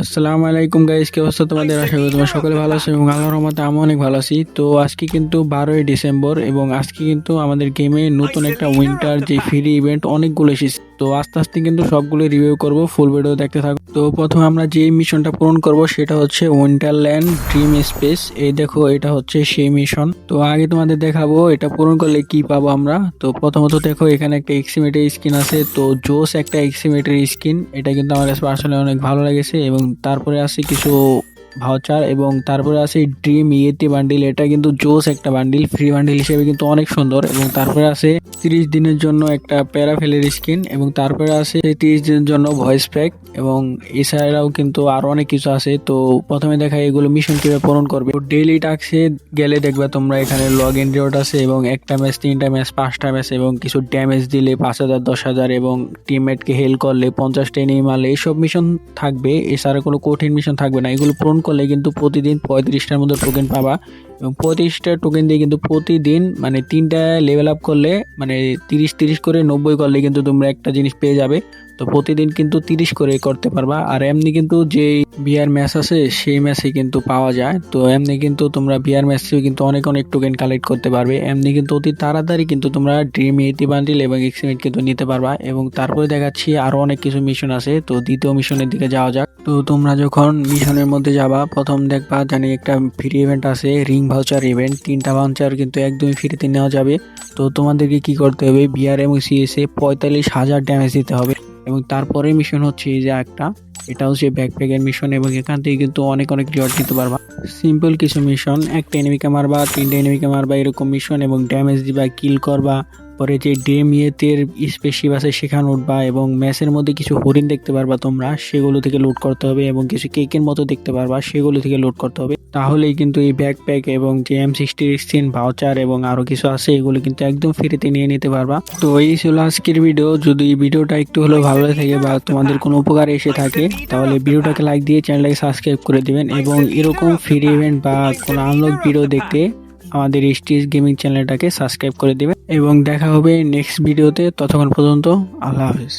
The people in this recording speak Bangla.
আসসালামু আলাইকুম গাইজ কি অবস্থা তোমাদের? আশা করি তোমরা সকলে ভালো আছো এবং আল্লাহর রহমতে আমি অনেক ভালো আছি। তো আজকে কিন্তু বারোই ডিসেম্বর এবং আজকে কিন্তু আমাদের গেমে নতুন একটা উইন্টার যে ফ্রি ইভেন্ট অনেকগুলো এসেছে। তো আস্তে আস্তে কিন্তু সবগুলো রিভিউ করব ফুল ভিডিও দেখতে থাকো। তো প্রথমে আমরা যে মিশনটা পূরণ করব, সেটা হচ্ছে উইন্টারল্যান্ড ড্রিম স্পেস এই দেখো, এটা হচ্ছে সেই মিশন তো আগে তোমাদের দেখাবো, এটা পূরণ করলে কি পাবো আমরা? তো প্রথমত দেখো, এখানে একটা এক্সিমেটের স্কিন আছে। তো জোস একটা এক্সিমেটের স্কিন এটা কিন্তু আমার কাছে আসলে অনেক ভালো লেগেছে এবং তারপরে আছে কিছু ভাউচার এবং তারপরে আছে ড্রিম ইয়েটি বান্ডিল এটা কিন্তু জোস একটা বান্ডিল ফ্রি বান্ডিল হিসেবে কিন্তু অনেক সুন্দর এবং তারপরে আছে তিরিশ দিনের জন্য একটা প্যারাফেলের স্কিন এবং তারপরে আছে তিরিশ দিনের জন্য ভয়েস প্যাক এবং এছাড়াও কিন্তু আরও অনেক কিছু আছে। তো প্রথমে দেখা এগুলো মিশন কীভাবে পূরণ করবে। ডেইলি টাক্সে গেলে দেখবে তোমরা এখানে লগ ইন রিওয়ার্ড আছে এবং একটা ম্যাচ তিনটা ম্যাচ পাঁচটা ম্যাচ এবং কিছু ড্যামেজ দিলে পাঁচ হাজার, দশ হাজার এবং টিমমেটকে হেল করলে পঞ্চাশটা এনিমি মারলে এইসব মিশন থাকবে। এছাড়া কোনো কঠিন মিশন থাকবে না। এগুলো পূরণ করলে কিন্তু প্রতিদিন পঁয়ত্রিশটার মধ্যে টোকেন পাবা। এবং পঁয়ত্রিশটা টোকেন দিয়ে কিন্তু প্রতিদিন মানে তিনটা লেভেল আপ করলে মানে তিরিশ তিরিশ করে নব্বই করলে কিন্তু তোমরা একটা জিনিস পেয়ে যাবে। তো প্রতিদিন কিন্তু তিরিশ করে করতে পারবা। আর এমনি কিন্তু যে বিয়ার ম্যাচ আছে, সেই ম্যাচে কিন্তু পাওয়া যায়। তো এমনি কিন্তু তোমরা বিয়ার ম্যাচেও কিন্তু অনেক অনেক টোকেন কালেক্ট করতে পারবে। এমনি কিন্তু অতি তাড়াতাড়ি কিন্তু তোমরা ড্রিম এইটি বান্ডিল এবং এক্সিমেট কিন্তু নিতে পারবা। এবং তারপরে দেখাচ্ছি আরও অনেক কিছু মিশন আছে। তো দ্বিতীয় মিশনের দিকে যাওয়া যাক। তো তোমরা যখন মিশনের মধ্যে যাবা, প্রথম দেখবা জানি একটা ফ্রি ইভেন্ট আছে রিং ভাউচার ইভেন্ট তিনটা ভাউচার কিন্তু একদমই ফ্রিতে নেওয়া যাবে। তো তোমাদেরকে কি করতে হবে বিআর এবং সিএসএ পঁয়তাল্লিশ হাজার ড্যামেজ দিতে হবে। এবং তারপরে মিশন হচ্ছে এই যে একটা, এটা হচ্ছে ব্যাকপ্যাকের মিশন এবং এখান থেকে কিন্তু অনেক অনেক রিওয়ার্ড দিতে পারবা। সিম্পল কিছু মিশন একটা এনিমিকে মারবা, তিনটা এনিমিকে মারবা, এরকম মিশন এবং ড্যামেজ দিবা কিল করবা। পরে যে ডেম ইয়েতের স্পেসিপ আছে সেখানে উঠবা এবং ম্যাচের মধ্যে কিছু হরিণ দেখতে পারবা তোমরা, সেগুলো থেকে লোড করতে হবে এবং কিছু কেকের মতো দেখতে পারবা, সেগুলো থেকে লোড করতে হবে। তাহলেই কিন্তু এই ব্যাকপ্যাক এবং যে এম সিক্সটি সিক্সটিন ভাউচার এবং আরও কিছু আছে, এগুলো কিন্তু একদম ফ্রিতে নিয়ে নিতে পারবা। তো এই ছিল আজকের ভিডিও যদি ভিডিওটা একটু হলেও ভালো লাগে বা তোমাদের কোনো উপকার এসে থাকে, তাহলে ভিডিওটাকে লাইক দিয়ে চ্যানেলটাকে সাবস্ক্রাইব করে দিবেন এবং এরকম ফ্রি ইভেন্ট বা কোনো আনলক ভিডিও দেখতে আমাদের স্টিজ গেমিং চ্যানেলটাকে সাবস্ক্রাইব করে দিবেন। এবং দেখা হবে নেক্সট ভিডিওতে ততক্ষণ পর্যন্ত আল্লাহ হাফিজ।